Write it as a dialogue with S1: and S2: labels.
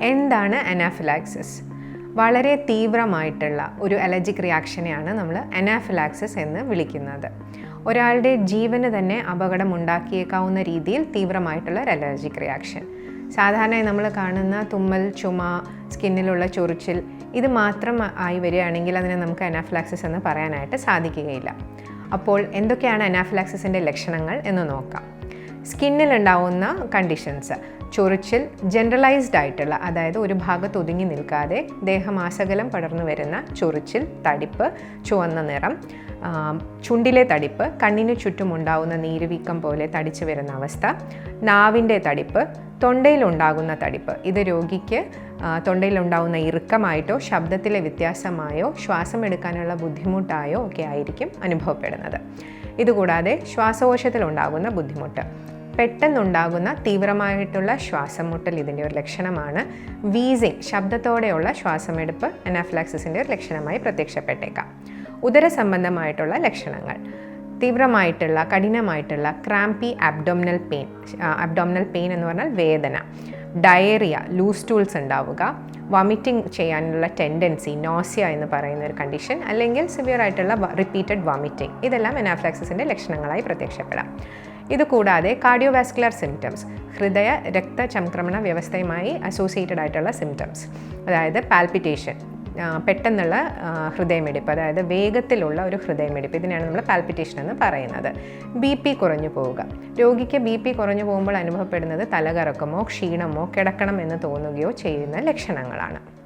S1: എന്താണ് അനാഫിലാക്സിസ്? വളരെ തീവ്രമായിട്ടുള്ള ഒരു അലർജിക് റിയാക്ഷനെയാണ് നമ്മൾ അനാഫിലാക്സിസ് എന്ന് വിളിക്കുന്നത്. ഒരാളുടെ ജീവന് തന്നെ അപകടമുണ്ടാക്കിയേക്കാവുന്ന രീതിയിൽ തീവ്രമായിട്ടുള്ള ഒരു അലർജിക് റിയാക്ഷൻ. സാധാരണയായി നമ്മൾ കാണുന്ന തുമ്മൽ ചുമ സ്കിന്നിലുള്ള ചൊറിച്ചിൽ ഇത് മാത്രം ആയി വരികയാണെങ്കിൽ അതിനെ നമുക്ക് അനാഫിലാക്സിസ് എന്ന് പറയാനായിട്ട് സാധിക്കുകയില്ല. അപ്പോൾ എന്തൊക്കെയാണ് അനാഫിലാക്സിസിന്റെ ലക്ഷണങ്ങൾ എന്ന് നോക്കാം. സ്കിന്നിലുണ്ടാവുന്ന കണ്ടീഷൻസ്. ചൊറിച്ചിൽ ജനറലൈസ്ഡ് ആയിട്ടുള്ള അതായത് ഒരു ഭാഗത്ത് ഒതുങ്ങി നിൽക്കാതെ ദേഹമാസകലം പടർന്നു വരുന്ന ചൊറിച്ചിൽ തടിപ്പ് ചുവന്ന നിറം ചുണ്ടിലെ തടിപ്പ് കണ്ണിനു ചുറ്റുമുണ്ടാവുന്ന നീരുവീക്കം പോലെ തടിച്ചു വരുന്ന അവസ്ഥ നാവിന്റെ തടിപ്പ് തൊണ്ടയിലുണ്ടാകുന്ന തടിപ്പ്. ഇത് രോഗിക്ക് തൊണ്ടയിലുണ്ടാകുന്ന ഇറുക്കമായിട്ടോ ശബ്ദത്തിലെ വ്യത്യാസമായോ ശ്വാസം എടുക്കാനുള്ള ബുദ്ധിമുട്ടായോ ഒക്കെ ആയിരിക്കും അനുഭവപ്പെടുന്നത്. ഇതുകൂടാതെ ശ്വാസകോശത്തിലുണ്ടാകുന്ന ബുദ്ധിമുട്ട്. പെട്ടെന്നുണ്ടാകുന്ന തീവ്രമായിട്ടുള്ള ശ്വാസം മുട്ടൽ ഇതിന്റെ ഒരു ലക്ഷണമാണ്. വീസിങ് ശബ്ദത്തോടെയുള്ള ശ്വാസമെടുപ്പ് അനാഫ്ലാക്സിസിന്റെ ഒരു ലക്ഷണമായി പ്രത്യക്ഷപ്പെട്ടേക്കാം. ഉദര സംബന്ധമായിട്ടുള്ള ലക്ഷണങ്ങൾ. തീവ്രമായിട്ടുള്ള കഠിനമായിട്ടുള്ള crampy abdominal pain abdominal pain എന്ന് പറഞ്ഞാൽ വേദന. ഡയറിയ ലൂസ് ടൂൾസ് ഉണ്ടാവുക. വോമിറ്റിംഗ് ചെയ്യാനുള്ള ടെൻഡൻസി നോസിയ എന്ന് പറയുന്ന ഒരു കണ്ടീഷൻ അല്ലെങ്കിൽ സിവിയർ ആയിട്ടുള്ള റിപ്പീറ്റഡ് വോമിറ്റിംഗ് ഇതെല്ലാം എനാഫ്ലാക്സിസിന്റെ ലക്ഷണങ്ങളായി പ്രത്യക്ഷപ്പെടാം. ഇത് കൂടാതെ കാർഡിയോവാസ്കുലർ സിംറ്റംസ് ഹൃദയ രക്തചംക്രമണ വ്യവസ്ഥയുമായി അസോസിയേറ്റഡ് ആയിട്ടുള്ള സിംറ്റംസ് അതായത് പാൽപിറ്റേഷൻ പെട്ടെന്നുള്ള ഹൃദയമെടുപ്പ് ഹൃദയമിടിപ്പ് അതായത് വേഗത്തിലുള്ള ഒരു ഹൃദയമിടിപ്പ് ഇതിനെയാണ് നമ്മൾ പാൽപിറ്റേഷൻ എന്ന് പറയുന്നത്. ബി പി കുറഞ്ഞു പോവുക. രോഗിക്ക് ബി പി കുറഞ്ഞു പോകുമ്പോൾ അനുഭവപ്പെടുന്നത് തലകറക്കമോ ക്ഷീണമോ കിടക്കണം എന്ന് തോന്നുകയോ ചെയ്യുന്ന ലക്ഷണങ്ങളാണ്.